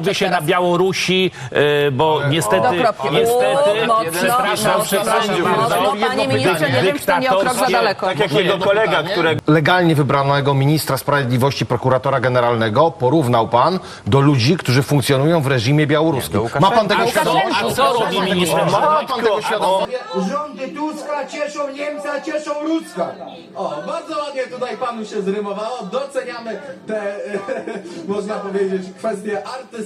by się na Białorusi, e, bo niestety, Do kropki. niestety, mocno, przepraszam, mocno, przepraszam mocno. bardzo. Panie ministrze, nie wiem, czy to nie o krok za daleko. Tak jak jego kolega, którego legalnie wybranego ministra sprawiedliwości, prokuratora generalnego porównał pan do ludzi, którzy funkcjonują w reżimie białoruskim. Ma pan tego świadomość? A co robi minister Ma pan tego świadomość? Rządy Tuska cieszą Niemca, cieszą Ruska. O, bardzo ładnie tutaj panu się zrymowało. Doceniamy te, można powiedzieć, kwestie artystyczne.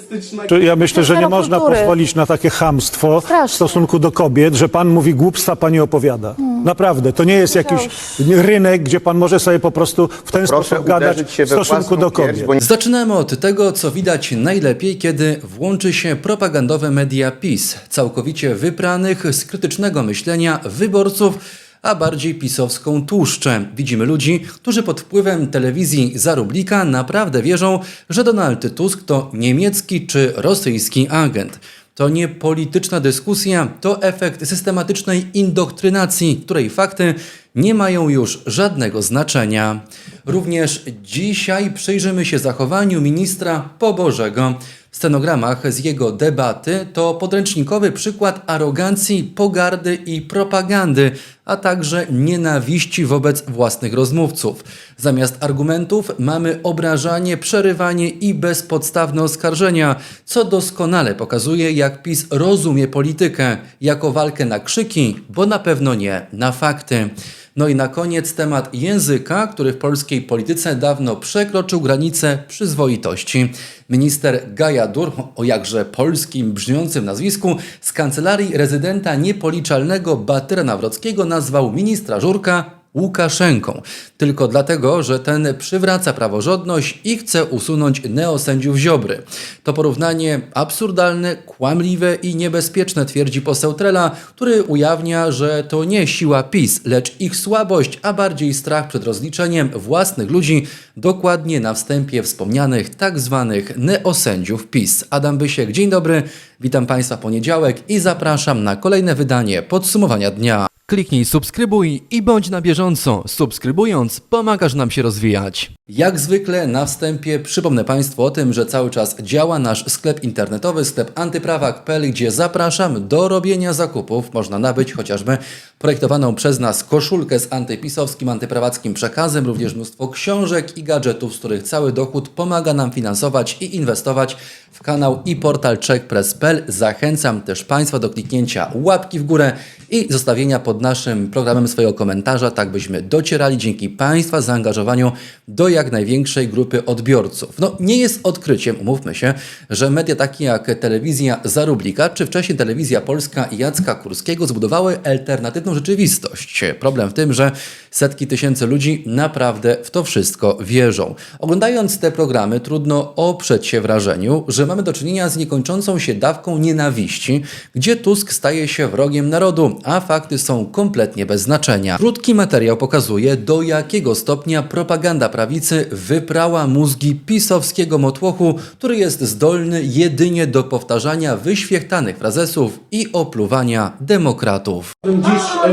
Czy Ja myślę, że nie można kultury. pozwolić na takie chamstwo w Strasznie. stosunku do kobiet, że pan mówi głupstwa, pani opowiada. Naprawdę, to nie jest jakiś rynek, gdzie pan może sobie po prostu w ten Proszę sposób gadać uderzyć się w we stosunku własną do pierś, kobiet. bo Zaczynamy od tego, co widać najlepiej, kiedy włączy się propagandowe media PiS, całkowicie wypranych z krytycznego myślenia wyborców, a bardziej pisowską tłuszczę. Widzimy ludzi, którzy pod wpływem telewizji Zarublika naprawdę wierzą, że Donald Tusk to niemiecki czy rosyjski agent. To nie polityczna dyskusja, to efekt systematycznej indoktrynacji, której fakty nie mają już żadnego znaczenia. Również dzisiaj przyjrzymy się zachowaniu ministra Pobożego. W stenogramach z jego debaty to podręcznikowy przykład arogancji, pogardy i propagandy, a także nienawiści wobec własnych rozmówców. Zamiast argumentów mamy obrażanie, przerywanie i bezpodstawne oskarżenia, co doskonale pokazuje, jak PiS rozumie politykę jako walkę na krzyki, bo na pewno nie na fakty. No i na koniec temat języka, który w polskiej polityce dawno przekroczył granicę przyzwoitości. Minister Gajadur, o jakże polskim brzmiącym nazwisku, z kancelarii rezydenta niepoliczalnego Batyra Nawrockiego nazwał ministra Żurka Łukaszenką. Tylko dlatego, że ten przywraca praworządność i chce usunąć neosędziów Ziobry. To porównanie absurdalne, kłamliwe i niebezpieczne, twierdzi poseł Trela, który ujawnia, że to nie siła PiS, lecz ich słabość, a bardziej strach przed rozliczeniem własnych ludzi, dokładnie na wstępie wspomnianych tak zwanych neosędziów PiS. Adam Bysiek, dzień dobry, witam Państwa poniedziałek i zapraszam na kolejne wydanie podsumowania dnia. Kliknij subskrybuj i bądź na bieżąco. Subskrybując, pomagasz nam się rozwijać. Jak zwykle na wstępie przypomnę Państwu o tym, że cały czas działa nasz sklep internetowy, sklep antyprawak.pl, gdzie zapraszam do robienia zakupów. Można nabyć chociażby projektowaną przez nas koszulkę z antypisowskim, antyprawackim przekazem, również mnóstwo książek i gadżetów, z których cały dochód pomaga nam finansować i inwestować w kanał i portal checkpress.pl. Zachęcam też Państwa do kliknięcia łapki w górę i zostawienia pod naszym programem swojego komentarza, tak byśmy docierali dzięki Państwa zaangażowaniu do jak największej grupy odbiorców. No nie jest odkryciem, umówmy się, że media takie jak telewizja Zarublika, czy wcześniej telewizja polska Jacka Kurskiego zbudowały alternatywną rzeczywistość. Problem w tym, że setki tysięcy ludzi naprawdę w to wszystko wierzą. Oglądając te programy trudno oprzeć się wrażeniu, że mamy do czynienia z niekończącą się dawką nienawiści, gdzie Tusk staje się wrogiem narodu, a fakty są kompletnie bez znaczenia. Krótki materiał pokazuje, do jakiego stopnia propaganda prawicy wyprała mózgi pisowskiego motłochu, który jest zdolny jedynie do powtarzania wyświechtanych frazesów i opluwania demokratów. Dziś e,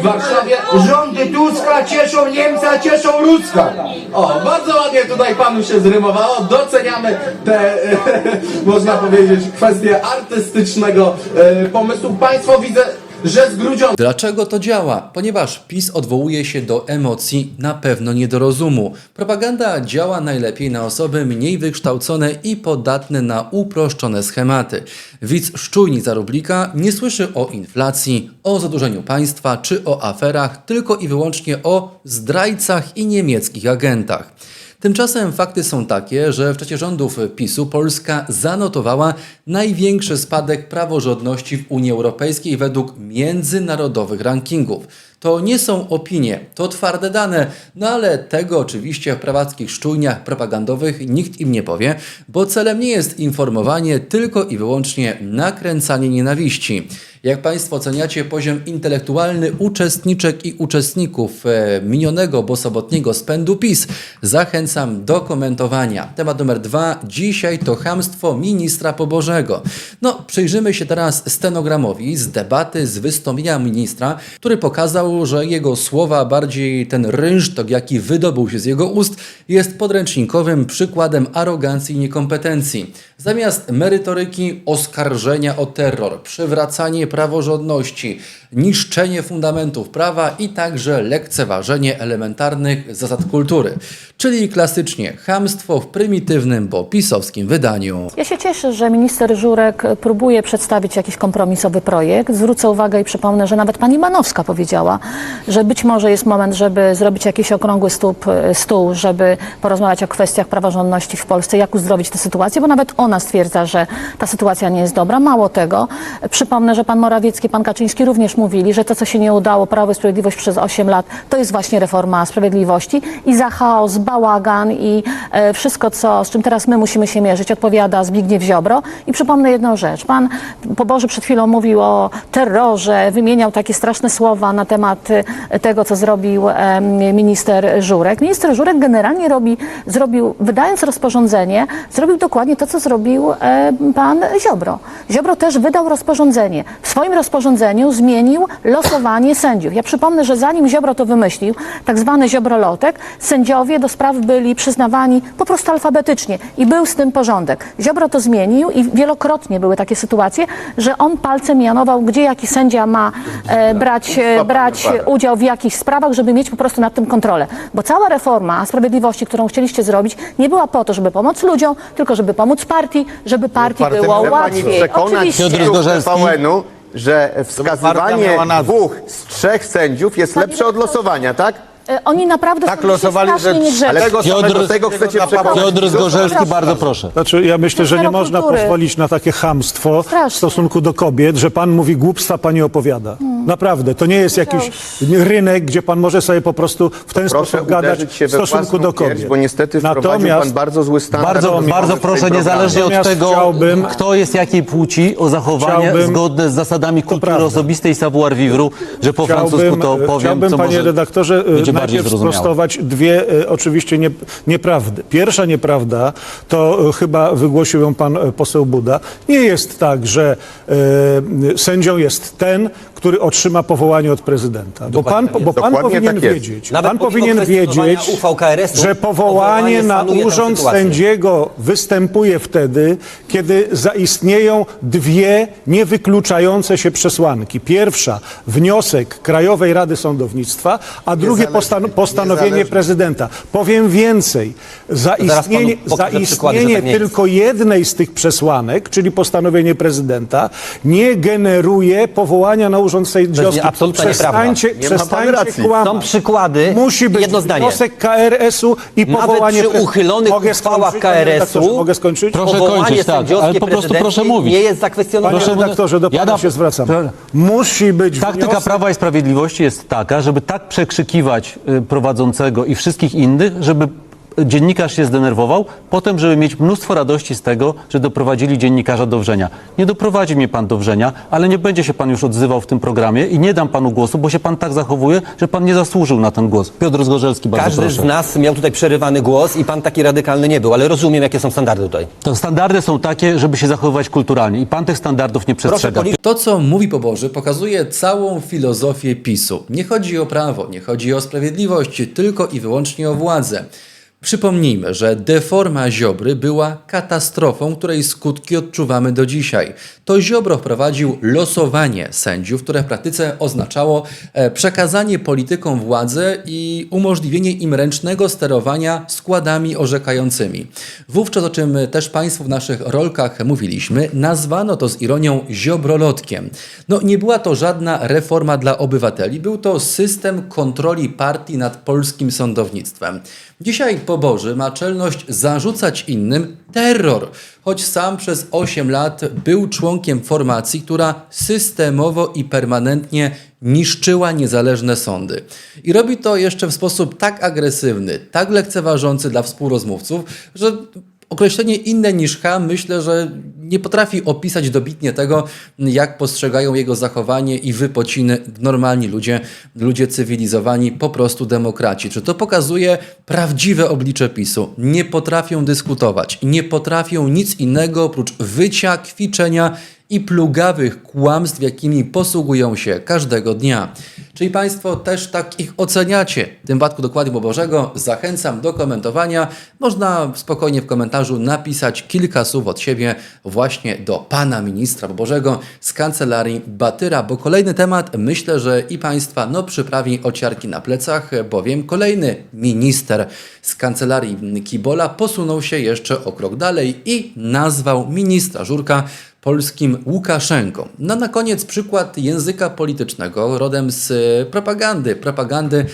w Warszawie. Rządy Tuska cieszą Niemca, cieszą Ruska. O, bardzo ładnie tutaj panu się zrymowało. Doceniamy te, e, można powiedzieć, kwestie artystycznego e, pomysłu. Państwo widzę, że zgrudzione. Dlaczego to działa? Ponieważ PiS odwołuje się do emocji, na pewno nie do rozumu. Propaganda działa najlepiej na osoby mniej wykształcone i podatne na uproszczone schematy. Widz szczujni Zarublika nie słyszy o inflacji, o zadłużeniu państwa czy o aferach, tylko i wyłącznie o zdrajcach i niemieckich agentach. Tymczasem fakty są takie, że w czasie rządów PiSu Polska zanotowała największy spadek praworządności w Unii Europejskiej według międzynarodowych rankingów. To nie są opinie, to twarde dane, no ale tego oczywiście w prawackich szczujniach propagandowych nikt im nie powie, bo celem nie jest informowanie, tylko i wyłącznie nakręcanie nienawiści. Jak Państwo oceniacie poziom intelektualny uczestniczek i uczestników e, minionego, bo sobotniego spędu PiS? Zachęcam do komentowania. Temat numer dwa. Dzisiaj to chamstwo ministra Pobożego. No, przyjrzymy się teraz stenogramowi z debaty, z wystąpienia ministra, który pokazał, że jego słowa, bardziej ten rynsztok, jaki wydobył się z jego ust, jest podręcznikowym przykładem arogancji i niekompetencji. Zamiast merytoryki, oskarżenia o terror, przywracanie praworządności, niszczenie fundamentów prawa i także lekceważenie elementarnych zasad kultury. Czyli klasycznie chamstwo w prymitywnym, bo pisowskim wydaniu. Ja się cieszę, że minister Żurek próbuje przedstawić jakiś kompromisowy projekt. Zwrócę uwagę i przypomnę, że nawet pani Manowska powiedziała, że być może jest moment, żeby zrobić jakiś okrągły stół, stół, żeby porozmawiać o kwestiach praworządności w Polsce, jak uzdrowić tę sytuację, bo nawet ona stwierdza, że ta sytuacja nie jest dobra. Mało tego, przypomnę, że pan Morawiecki, pan Kaczyński również mówili, że to, co się nie udało Prawo i Sprawiedliwość przez 8 lat, to jest właśnie reforma sprawiedliwości i za chaos, bałagan i e, wszystko, co, z czym teraz my musimy się mierzyć, odpowiada Zbigniew Ziobro. I przypomnę jedną rzecz. Pan Poboży przed chwilą mówił o terrorze, wymieniał takie straszne słowa na temat e, tego, co zrobił e, minister Żurek. Minister Żurek generalnie robi, zrobił, wydając rozporządzenie, zrobił dokładnie to, co zrobił e, pan Ziobro. Ziobro też wydał rozporządzenie. W swoim rozporządzeniu zmienił losowanie sędziów. Ja przypomnę, że zanim Ziobro to wymyślił, tak zwany Ziobrolotek, sędziowie do spraw byli przyznawani po prostu alfabetycznie i był z tym porządek. Ziobro to zmienił i wielokrotnie były takie sytuacje, że on palcem mianował, gdzie jaki sędzia ma e, brać, e, brać udział w jakichś sprawach, żeby mieć po prostu nad tym kontrolę. Bo cała reforma sprawiedliwości, którą chcieliście zrobić, nie była po to, żeby pomóc ludziom, tylko żeby pomóc partii, żeby partii było łatwiej. Oczywiście. widzów TVN-u, że wskazywanie miała nazwę. dwóch z trzech sędziów jest lepsze od losowania, tak? E, Oni naprawdę Tak są losowali, że. Ale tego Piotr- samego tego chcecie przekonać. Piotr Zgorzelski, bardzo proszę. Znaczy, ja myślę, że nie Zero można kultury. pozwolić na takie chamstwo w Strasznie. stosunku do kobiet, że pan mówi głupstwa, pani opowiada. Naprawdę, to nie jest jakiś rynek, gdzie pan może sobie po prostu w ten Proszę sposób gadać uderzyć się w we stosunku własną do pierś, kobiet. bo niestety wprowadził pan bardzo zły standard. Bardzo, bardzo proszę, niezależnie od tego, chciałbym- kto jest jakiej płci, o zachowanie Chciałbym- zgodne z zasadami kultury prawda. osobistej savoir vivre, że po francusku Chciałbym, to powiem, chciałbym co panie może redaktorze, e, będzie bardziej najpierw zrozumiałe. sprostować dwie e, oczywiście nie, nieprawdy. Pierwsza nieprawda, to e, chyba wygłosił ją pan e, poseł Buda. Nie jest tak, że e, sędzią jest ten, który otrzyma powołanie od prezydenta. Bo pan, bo pan Dokładnie powinien tak jest. wiedzieć, Nawet pan pomimo powinien kwestionowania wiedzieć, uchwał KRS-u, że powołanie powołanie na sanuje tę urząd sytuację. sędziego występuje wtedy, kiedy zaistnieją dwie niewykluczające się przesłanki. Pierwsza, wniosek Krajowej Rady Sądownictwa, a drugie postan postanowienie prezydenta. Powiem więcej, zaistnienie, panu pokażę przykłady, że zaistnienie tak nie jest. tylko jednej z tych przesłanek, czyli postanowienie prezydenta, nie generuje powołania na urząd sędziowski. nie- absolutnie nieprawda. Przestańcie, Nie ma pan przestańcie racji. kłamać. Są przykłady, Musi być jedno zdanie. wniosek KRS-u i Nawet powołanie... przy uchylonych Mogę uchwałach skończyć, panie redaktorze? KRS-u Mogę skończyć? Proszę Powołanie kończyć, tak, sędziowskie ale po prostu proszę mówić. nie jest zakwestionowane. Panie Proszę- redaktorze, do Ja pana da- się zwracam. Musi być Taktyka wniosek... Prawa i Sprawiedliwości jest taka, żeby tak przekrzykiwać y, prowadzącego i wszystkich innych, żeby dziennikarz się zdenerwował, potem, żeby mieć mnóstwo radości z tego, że doprowadzili dziennikarza do wrzenia. Nie doprowadzi mnie pan do wrzenia, ale nie będzie się pan już odzywał w tym programie i nie dam panu głosu, bo się pan tak zachowuje, że pan nie zasłużył na ten głos. Piotr Zgorzelski, bardzo Każdy proszę. z nas miał tutaj przerywany głos i pan taki radykalny nie był, ale rozumiem, jakie są standardy tutaj. To standardy są takie, żeby się zachowywać kulturalnie i pan tych standardów nie przestrzega. policzyć. To, co mówi Poboży, pokazuje całą filozofię PiSu. Nie chodzi o prawo, nie chodzi o sprawiedliwość, tylko i wyłącznie o władzę. Przypomnijmy, że deforma Ziobry była katastrofą, której skutki odczuwamy do dzisiaj. To Ziobro wprowadził losowanie sędziów, które w praktyce oznaczało e, przekazanie politykom władzy i umożliwienie im ręcznego sterowania składami orzekającymi. Wówczas, o czym też Państwu w naszych rolkach mówiliśmy, nazwano to z ironią ziobrolotkiem. No nie była to żadna reforma dla obywateli, był to system kontroli partii nad polskim sądownictwem. Dzisiaj Poboży ma czelność zarzucać innym terror, choć sam przez 8 lat był członkiem formacji, która systemowo i permanentnie niszczyła niezależne sądy. I robi to jeszcze w sposób tak agresywny, tak lekceważący dla współrozmówców, że określenie inne niż ham myślę, że nie potrafi opisać dobitnie tego, jak postrzegają jego zachowanie i wypociny normalni ludzie, ludzie cywilizowani, po prostu demokraci. Czy to pokazuje prawdziwe oblicze PiSu? Nie potrafią dyskutować, nie potrafią nic innego oprócz wycia, kwiczenia i plugawych kłamstw, jakimi posługują się każdego dnia. Czyli Państwo też tak ich oceniacie? W tym wypadku dokładnie Bożego zachęcam do komentowania. Można spokojnie w komentarzu napisać kilka słów od siebie właśnie do Pana Ministra Bożego z Kancelarii Batyra, bo kolejny temat myślę, że i Państwa no, przyprawi ociarki na plecach, bowiem kolejny minister z Kancelarii Kibola posunął się jeszcze o krok dalej i nazwał ministra Żurka polskim Łukaszenką. No na koniec przykład języka politycznego rodem z propagandy, propagandy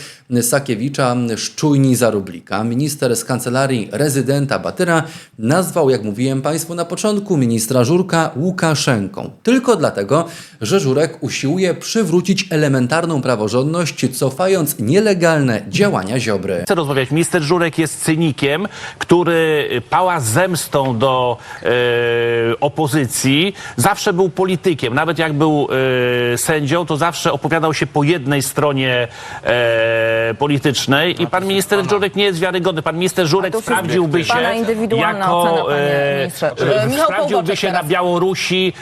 Sakiewicza, Szczujni Zarublika. Minister z kancelarii rezydenta Batyra nazwał, jak mówiłem Państwu na początku, ministra Żurka Łukaszenką. Tylko dlatego, że Żurek usiłuje przywrócić elementarną praworządność, cofając nielegalne działania Ziobry. Chcę rozmawiać. Minister Żurek jest cynikiem, który pała zemstą do e, opozycji. Zawsze był politykiem. Nawet jak był e, sędzią, to zawsze opowiadał się po jednej stronie e, politycznej. I pan minister Żurek nie jest wiarygodny. Pan minister Żurek to już sprawdziłby jest się pana indywidualna jako... ocena, panie e, ministrze. e, E, Michał sprawdziłby Kołboczek się na teraz. Białorusi,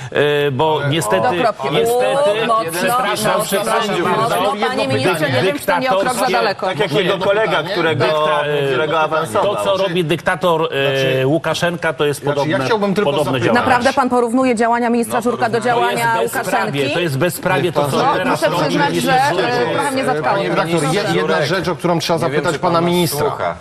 e, bo niestety... Niestety... Mocno, przepraszam, mocno, przepraszam mocno. bardzo. Panie ministrze, nie wiem, czy to nie o krok za daleko. Tak jak jego kolega, którego, Dykta- e, którego awansował. To, co robi dyktator e, Łukaszenka, to jest Znaczy, ja podobne, chciałbym tylko podobne zapytać- działanie. Naprawdę pan porównuje działania ministra Żurka do To działania bezprawie, Łukaszenki? to jest bezprawie to, co No, teraz muszę robi przyznać, minister że Żurek. e, trochę mnie zatkało. Panie redaktor, je- jedna rzecz, o którą trzeba zapytać pana ministra. słucha.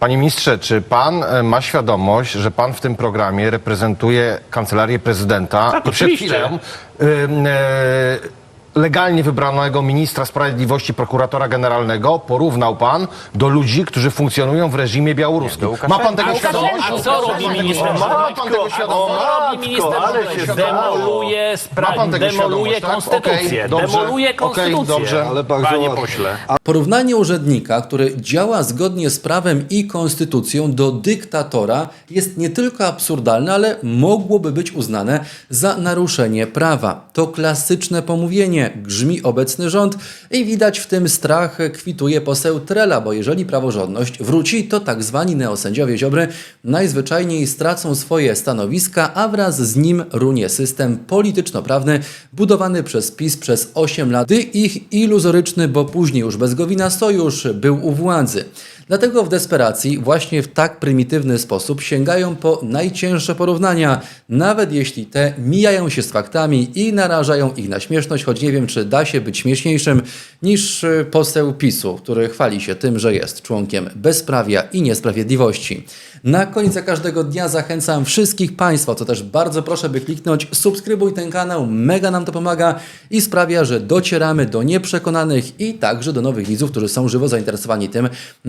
Panie ministrze, czy pan e, ma świadomość, że pan w tym programie reprezentuje kancelarię prezydenta Tak, i przed oczywiście. chwilą e, legalnie wybranego ministra sprawiedliwości, prokuratora generalnego porównał pan do ludzi, którzy funkcjonują w reżimie białoruskim. Ma pan tego świadomość? A co robi minister Ma pan tego świadomość? Co robi minister ale się Demoluje, Ma spra- pan tego demoluje świadomość, tak? konstytucję. Okej, dobrze. demoluje Okej, konstytucję. dobrze. Ale Panie pośle. Porównanie urzędnika, który działa zgodnie z prawem i konstytucją do dyktatora jest nie tylko absurdalne, ale mogłoby być uznane za naruszenie prawa. To klasyczne pomówienie, grzmi obecny rząd i widać w tym strach kwituje poseł Trela, bo jeżeli praworządność wróci, to tak zwani neosędziowie Ziobry najzwyczajniej stracą swoje stanowiska, a wraz z nim runie system polityczno-prawny budowany przez PiS przez 8 lat, ich iluzoryczny, bo później już bez Gowina sojusz był u władzy. Dlatego w desperacji właśnie w tak prymitywny sposób sięgają po najcięższe porównania, nawet jeśli te mijają się z faktami i narażają ich na śmieszność, choć nie wiem, czy da się być śmieszniejszym niż y, poseł PiSu, który chwali się tym, że jest członkiem bezprawia i niesprawiedliwości. Na koniec każdego dnia zachęcam wszystkich Państwa, co też bardzo proszę, by kliknąć subskrybuj ten kanał, mega nam to pomaga i sprawia, że docieramy do nieprzekonanych i także do nowych widzów, którzy są żywo zainteresowani tym,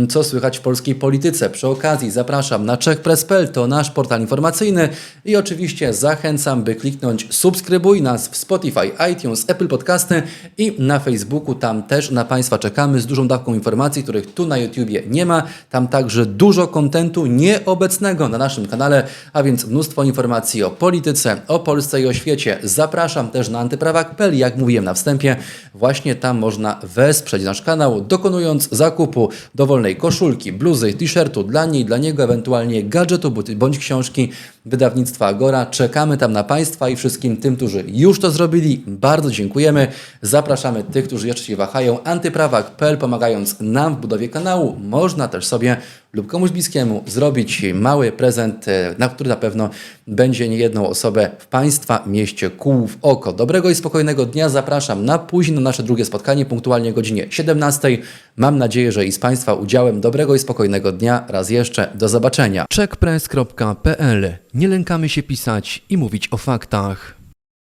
co słychać w polskiej polityce. Przy okazji zapraszam na czechpress.pl, to nasz portal informacyjny i oczywiście zachęcam, by kliknąć subskrybuj nas w Spotify, iTunes, Apple Podcasty i na Facebooku. Tam też na Państwa czekamy z dużą dawką informacji, których tu na YouTubie nie ma. Tam także dużo kontentu nieobecnego na naszym kanale, a więc mnóstwo informacji o polityce, o Polsce i o świecie. Zapraszam też na antyprawak.pl, jak mówiłem na wstępie. Właśnie tam można wesprzeć nasz kanał, dokonując zakupu dowolnej koszulki, bluzy, t-shirtu dla niej, dla niego, ewentualnie gadżetu buty bądź książki wydawnictwa Agora. Czekamy tam na Państwa i wszystkim tym, którzy już to zrobili. Bardzo dziękujemy. Zapraszamy tych, którzy jeszcze się wahają. Antyprawak.pl pomagając nam w budowie kanału. Można też sobie lub komuś bliskiemu zrobić mały prezent, e, na który na pewno będzie niejedną osobę w Państwa mieście kół w oko. Dobrego i spokojnego dnia. Zapraszam na na nasze drugie spotkanie, punktualnie o godzinie 17. Mam nadzieję, że i z Państwa udziałem dobrego i spokojnego dnia. Raz jeszcze do zobaczenia. checkpress.pl. Nie lękamy się pisać i mówić o faktach.